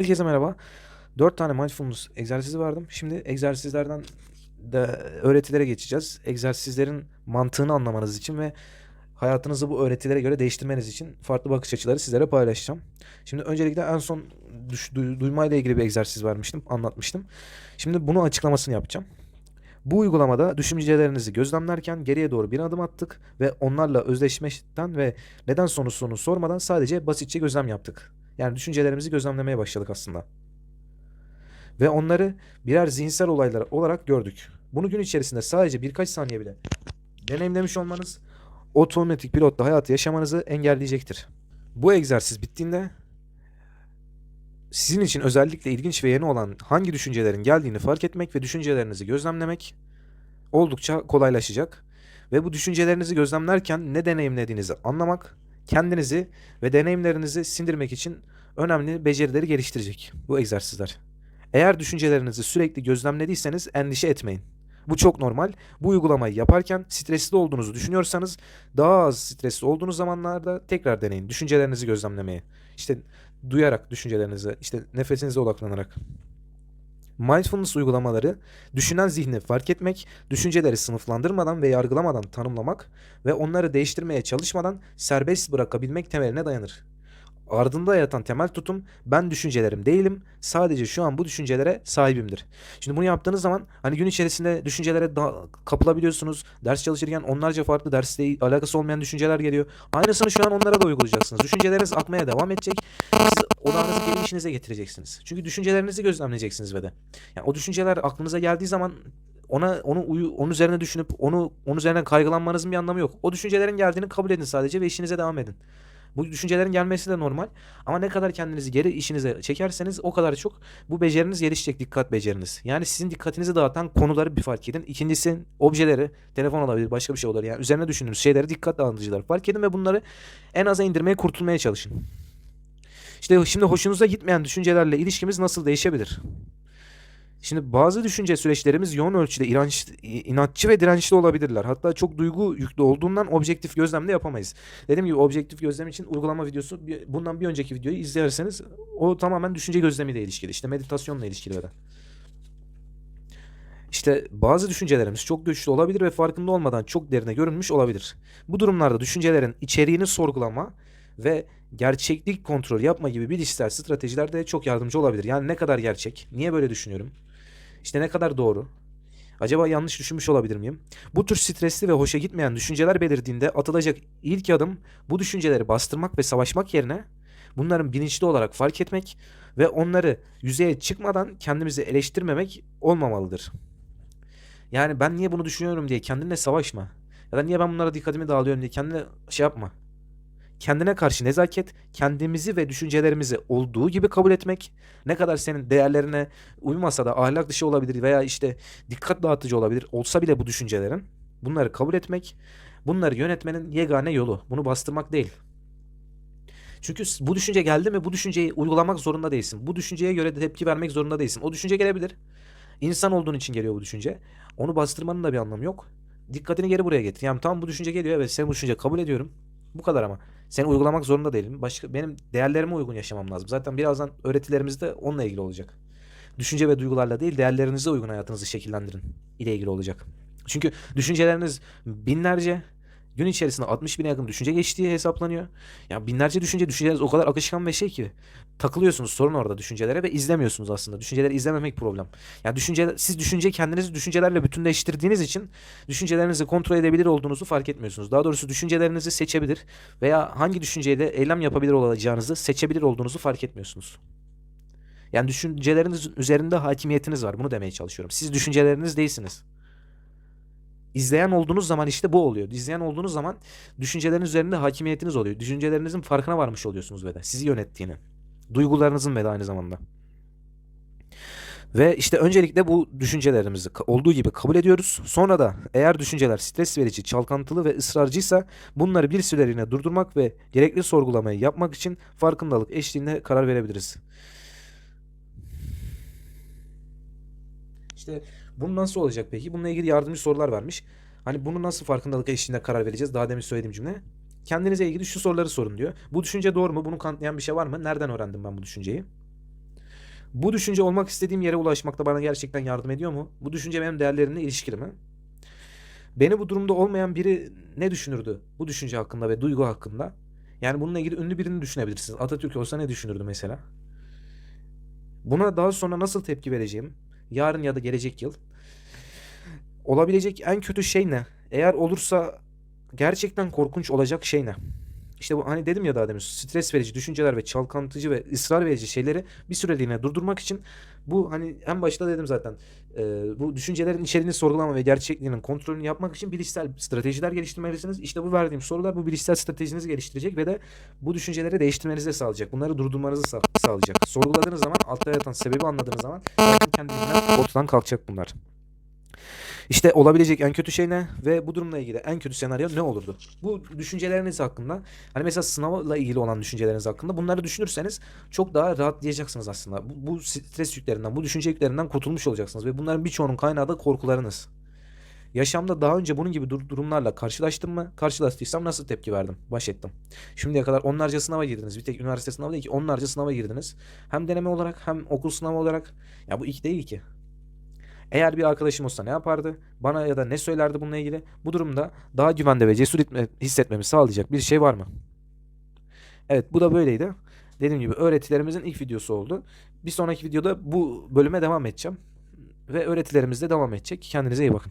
Herkese merhaba. 4 tane mindfulness egzersizi verdim. Şimdi egzersizlerden de öğretilere geçeceğiz. Egzersizlerin mantığını anlamanız için ve hayatınızı bu öğretilere göre değiştirmeniz için farklı bakış açıları sizlere paylaşacağım. Şimdi öncelikle en son düş, du, duymayla ilgili bir egzersiz vermiştim, anlatmıştım. Şimdi bunu açıklamasını yapacağım. Bu uygulamada düşüncelerinizi gözlemlerken geriye doğru bir adım attık ve onlarla özdeşleşmekten ve neden sonrasını sormadan sadece basitçe gözlem yaptık. Yani düşüncelerimizi gözlemlemeye başladık aslında. Ve onları birer zihinsel olaylar olarak gördük. Bunu gün içerisinde sadece birkaç saniye bile deneyimlemiş olmanız otomatik pilotla hayatı yaşamanızı engelleyecektir. Bu egzersiz bittiğinde sizin için özellikle ilginç ve yeni olan hangi düşüncelerin geldiğini fark etmek ve düşüncelerinizi gözlemlemek oldukça kolaylaşacak. Ve bu düşüncelerinizi gözlemlerken ne deneyimlediğinizi anlamak, kendinizi ve deneyimlerinizi sindirmek için önemli becerileri geliştirecek bu egzersizler. Eğer düşüncelerinizi sürekli gözlemlediyseniz endişe etmeyin. Bu çok normal. Bu uygulamayı yaparken stresli olduğunuzu düşünüyorsanız daha az stresli olduğunuz zamanlarda tekrar deneyin. Düşüncelerinizi gözlemlemeye. İşte duyarak düşüncelerinizi, işte nefesinize odaklanarak. Mindfulness uygulamaları düşünen zihni fark etmek, düşünceleri sınıflandırmadan ve yargılamadan tanımlamak ve onları değiştirmeye çalışmadan serbest bırakabilmek temeline dayanır. Ardında yatan temel tutum ben düşüncelerim değilim. Sadece şu an bu düşüncelere sahibimdir. Şimdi bunu yaptığınız zaman hani gün içerisinde düşüncelere da kapılabiliyorsunuz. Ders çalışırken onlarca farklı dersle alakası olmayan düşünceler geliyor. Aynısını şu an onlara da uygulayacaksınız. Düşünceleriniz akmaya devam edecek. Siz odağınızı geri işinize getireceksiniz. Çünkü düşüncelerinizi gözlemleyeceksiniz ve de. Yani o düşünceler aklınıza geldiği zaman ona onu uyu, onun üzerine düşünüp onu onun üzerine kaygılanmanızın bir anlamı yok. O düşüncelerin geldiğini kabul edin sadece ve işinize devam edin. Bu düşüncelerin gelmesi de normal. Ama ne kadar kendinizi geri işinize çekerseniz o kadar çok bu beceriniz gelişecek dikkat beceriniz. Yani sizin dikkatinizi dağıtan konuları bir fark edin. İkincisi objeleri, telefon olabilir, başka bir şey olabilir. Yani üzerine düşündüğünüz şeyleri dikkat dağıtıcılar fark edin ve bunları en aza indirmeye, kurtulmaya çalışın. İşte şimdi hoşunuza gitmeyen düşüncelerle ilişkimiz nasıl değişebilir? Şimdi bazı düşünce süreçlerimiz yoğun ölçüde inanç, inatçı ve dirençli olabilirler. Hatta çok duygu yüklü olduğundan objektif gözlem de yapamayız. Dediğim gibi objektif gözlem için uygulama videosu bundan bir önceki videoyu izlerseniz o tamamen düşünce gözlemiyle ilişkili. İşte meditasyonla ilişkili öyle. İşte bazı düşüncelerimiz çok güçlü olabilir ve farkında olmadan çok derine görünmüş olabilir. Bu durumlarda düşüncelerin içeriğini sorgulama ve gerçeklik kontrol yapma gibi bilişsel stratejiler de çok yardımcı olabilir. Yani ne kadar gerçek, niye böyle düşünüyorum, işte ne kadar doğru, acaba yanlış düşünmüş olabilir miyim? Bu tür stresli ve hoşa gitmeyen düşünceler belirdiğinde atılacak ilk adım bu düşünceleri bastırmak ve savaşmak yerine bunların bilinçli olarak fark etmek ve onları yüzeye çıkmadan kendimizi eleştirmemek olmamalıdır. Yani ben niye bunu düşünüyorum diye kendinle savaşma. Ya da niye ben bunlara dikkatimi dağılıyorum diye kendine şey yapma kendine karşı nezaket, kendimizi ve düşüncelerimizi olduğu gibi kabul etmek, ne kadar senin değerlerine uymasa da ahlak dışı olabilir veya işte dikkat dağıtıcı olabilir olsa bile bu düşüncelerin bunları kabul etmek, bunları yönetmenin yegane yolu. Bunu bastırmak değil. Çünkü bu düşünce geldi mi bu düşünceyi uygulamak zorunda değilsin. Bu düşünceye göre de tepki vermek zorunda değilsin. O düşünce gelebilir. İnsan olduğun için geliyor bu düşünce. Onu bastırmanın da bir anlamı yok. Dikkatini geri buraya getir. Yani tamam bu düşünce geliyor evet sen bu düşünce kabul ediyorum. Bu kadar ama. Seni uygulamak zorunda değilim. Başka benim değerlerime uygun yaşamam lazım. Zaten birazdan öğretilerimiz de onunla ilgili olacak. Düşünce ve duygularla değil, değerlerinize uygun hayatınızı şekillendirin ile ilgili olacak. Çünkü düşünceleriniz binlerce, gün içerisinde 60 bine yakın düşünce geçtiği hesaplanıyor. Ya binlerce düşünce, düşünceleriniz o kadar akışkan ve şey ki takılıyorsunuz sorun orada düşüncelere ve izlemiyorsunuz aslında. Düşünceleri izlememek problem. Yani düşünce siz düşünce kendinizi düşüncelerle bütünleştirdiğiniz için düşüncelerinizi kontrol edebilir olduğunuzu fark etmiyorsunuz. Daha doğrusu düşüncelerinizi seçebilir veya hangi düşünceyle eylem yapabilir olacağınızı seçebilir olduğunuzu fark etmiyorsunuz. Yani düşünceleriniz üzerinde hakimiyetiniz var. Bunu demeye çalışıyorum. Siz düşünceleriniz değilsiniz. İzleyen olduğunuz zaman işte bu oluyor. İzleyen olduğunuz zaman düşüncelerin üzerinde hakimiyetiniz oluyor. Düşüncelerinizin farkına varmış oluyorsunuz ve de sizi yönettiğini. Duygularınızın ve de aynı zamanda. Ve işte öncelikle bu düşüncelerimizi olduğu gibi kabul ediyoruz. Sonra da eğer düşünceler stres verici, çalkantılı ve ısrarcıysa bunları bir süreliğine durdurmak ve gerekli sorgulamayı yapmak için farkındalık eşliğinde karar verebiliriz. İşte bu nasıl olacak peki? Bununla ilgili yardımcı sorular vermiş. Hani bunu nasıl farkındalık eşliğinde karar vereceğiz? Daha demin söylediğim cümle. Kendinize ilgili şu soruları sorun diyor. Bu düşünce doğru mu? Bunu kanıtlayan bir şey var mı? Nereden öğrendim ben bu düşünceyi? Bu düşünce olmak istediğim yere ulaşmakta bana gerçekten yardım ediyor mu? Bu düşünce benim değerlerimle ilişkili mi? Beni bu durumda olmayan biri ne düşünürdü bu düşünce hakkında ve duygu hakkında? Yani bununla ilgili ünlü birini düşünebilirsiniz. Atatürk olsa ne düşünürdü mesela? Buna daha sonra nasıl tepki vereceğim? Yarın ya da gelecek yıl. Olabilecek en kötü şey ne? Eğer olursa gerçekten korkunç olacak şey ne? İşte bu hani dedim ya daha demin stres verici düşünceler ve çalkantıcı ve ısrar verici şeyleri bir süreliğine durdurmak için bu hani en başta dedim zaten e, bu düşüncelerin içeriğini sorgulama ve gerçekliğinin kontrolünü yapmak için bilişsel stratejiler geliştirmelisiniz. İşte bu verdiğim sorular bu bilişsel stratejinizi geliştirecek ve de bu düşünceleri değiştirmenizi de sağlayacak. Bunları durdurmanızı sağ- sağlayacak. Sorguladığınız zaman altta yatan sebebi anladığınız zaman zaten kendiliğinden ortadan kalkacak bunlar. İşte olabilecek en kötü şey ne ve bu durumla ilgili en kötü senaryo ne olurdu? Bu düşünceleriniz hakkında hani mesela sınavla ilgili olan düşünceleriniz hakkında bunları düşünürseniz çok daha rahatlayacaksınız aslında. Bu, bu stres yüklerinden, bu düşünce yüklerinden kurtulmuş olacaksınız ve bunların birçoğunun kaynağı da korkularınız. Yaşamda daha önce bunun gibi dur- durumlarla karşılaştım mı? Karşılaştıysam nasıl tepki verdim? Baş ettim. Şimdiye kadar onlarca sınava girdiniz. Bir tek üniversite sınavı değil ki onlarca sınava girdiniz. Hem deneme olarak hem okul sınavı olarak. Ya bu iki değil ki. Eğer bir arkadaşım olsa ne yapardı? Bana ya da ne söylerdi bununla ilgili? Bu durumda daha güvende ve cesur etme- hissetmemi sağlayacak bir şey var mı? Evet bu da böyleydi. Dediğim gibi öğretilerimizin ilk videosu oldu. Bir sonraki videoda bu bölüme devam edeceğim. Ve öğretilerimiz de devam edecek. Kendinize iyi bakın.